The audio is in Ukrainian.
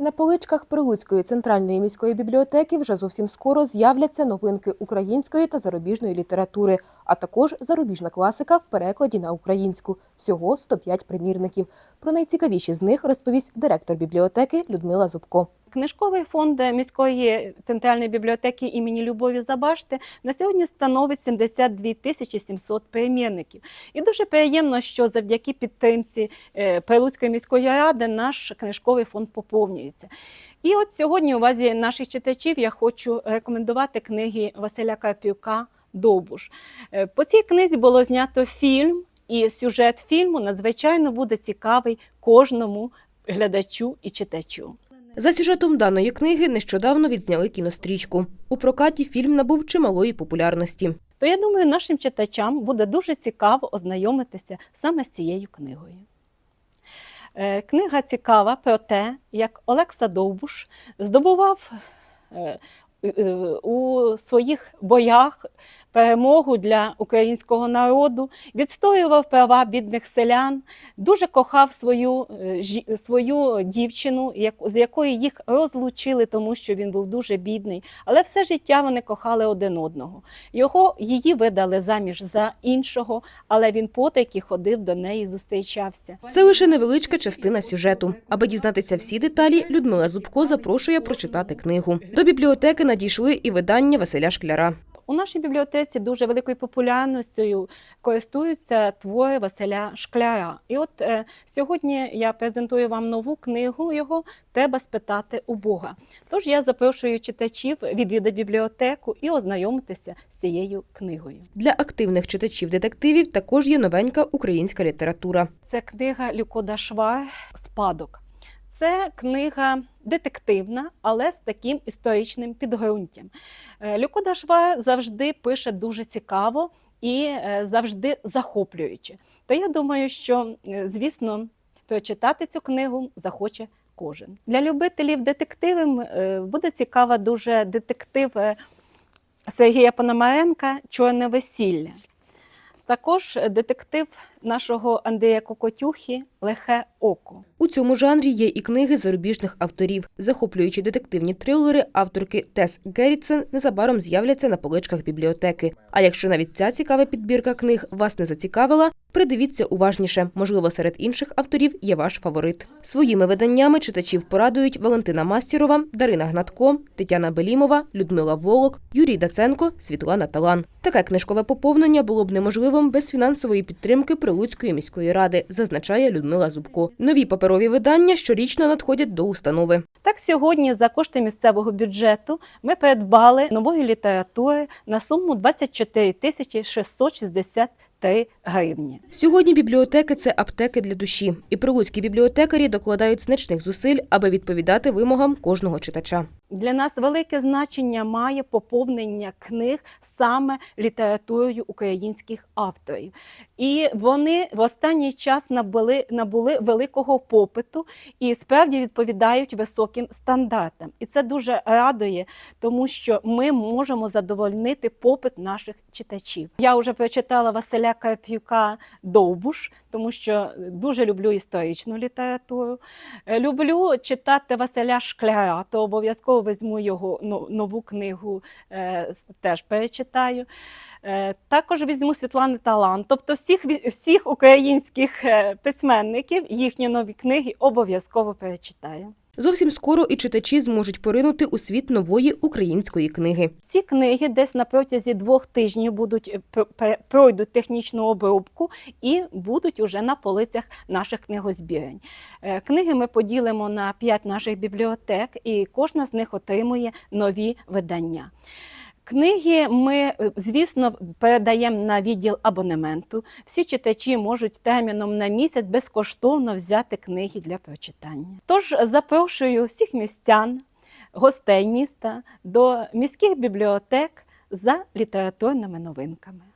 На поличках Прилуцької центральної міської бібліотеки вже зовсім скоро з'являться новинки української та зарубіжної літератури, а також зарубіжна класика в перекладі на українську. Всього 105 примірників. Про найцікавіші з них розповість директор бібліотеки Людмила Зубко. Книжковий фонд міської центральної бібліотеки імені Любові Забашти на сьогодні становить 72 тисячі 700 перемірників. І дуже приємно, що завдяки підтримці е, Прилуцької міської ради наш книжковий фонд поповнюється. І от сьогодні, у увазі наших читачів, я хочу рекомендувати книги Василя Карпюка Довбуш. Е, По цій книзі було знято фільм, і сюжет фільму надзвичайно буде цікавий кожному глядачу і читачу. За сюжетом даної книги нещодавно відзняли кінострічку. У прокаті фільм набув чималої популярності. то я думаю, нашим читачам буде дуже цікаво ознайомитися саме з цією книгою. Е, Книга цікава про те, як Олекса Довбуш здобував е, у своїх боях перемогу для українського народу, відстоював права бідних селян, дуже кохав свою, е, свою дівчину, з якою їх розлучили, тому що він був дуже бідний. Але все життя вони кохали один одного. Його її видали заміж за іншого, але він потайки ходив до неї, зустрічався. Це лише невеличка частина сюжету. Аби дізнатися всі деталі, Людмила Зубко запрошує прочитати книгу. До бібліотеки надійшли і видання Василя Шкляра. У нашій бібліотеці дуже великою популярністю користуються твори Василя Шкляра. І от е, сьогодні я презентую вам нову книгу його Треба спитати у Бога. Тож я запрошую читачів відвідати бібліотеку і ознайомитися з цією книгою. Для активних читачів детективів також є новенька українська література. Це книга Люкода Швар Спадок. Це книга детективна, але з таким історичним підґрунтям. Е, Люкода Швар завжди пише дуже цікаво і е, завжди захоплююче. То я думаю, що, е, звісно, прочитати цю книгу захоче кожен. Для любителів детективів буде цікава дуже детектив Сергія Пономаренка Чорне весілля. Також детектив нашого Андрія Кокотюхи Лихе око. У цьому жанрі є і книги зарубіжних авторів. Захоплюючі детективні трилери авторки Тес Геррітсен незабаром з'являться на поличках бібліотеки. А якщо навіть ця цікава підбірка книг вас не зацікавила, придивіться уважніше. Можливо, серед інших авторів є ваш фаворит. Своїми виданнями читачів порадують Валентина Мастірова, Дарина Гнатко, Тетяна Белімова, Людмила Волок, Юрій Даценко, Світлана Талан. Таке книжкове поповнення було б неможливим без фінансової підтримки Прилуцької міської ради, зазначає Людмила Зубко. Нові паперові видання щорічно надходять до установи. Так сьогодні за кошти місцевого бюджету ми придбали нової літератури на суму 24 тисячі 663 гривні. Сьогодні бібліотеки це аптеки для душі, і прилуцькі бібліотекарі докладають значних зусиль, аби відповідати вимогам кожного читача. Для нас велике значення має поповнення книг саме літературою українських авторів. І вони в останній час набули, набули великого попиту і справді відповідають високим стандартам. І це дуже радує, тому що ми можемо задовольнити попит наших читачів. Я вже прочитала Василя Карп'юка Довбуш, тому що дуже люблю історичну літературу. Люблю читати Василя Шкляра, то обов'язково візьму його нову книгу, е, теж перечитаю. Е, Також візьму Світлани Талант. Тобто всіх, всіх українських е, письменників їхні нові книги обов'язково перечитаю. Зовсім скоро і читачі зможуть поринути у світ нової української книги. Ці книги десь на протязі двох тижнів будуть е, пр- пр- пройдуть технічну обробку і будуть уже на полицях наших книгозбірень. Е, Книги ми поділимо на п'ять наших бібліотек, і кожна з них отримує нові видання. Книги ми, е, звісно, передаємо на відділ абонементу. Всі читачі можуть терміном на місяць безкоштовно взяти книги для прочитання. Тож запрошую всіх містян, гостей міста до міських бібліотек за літературними новинками.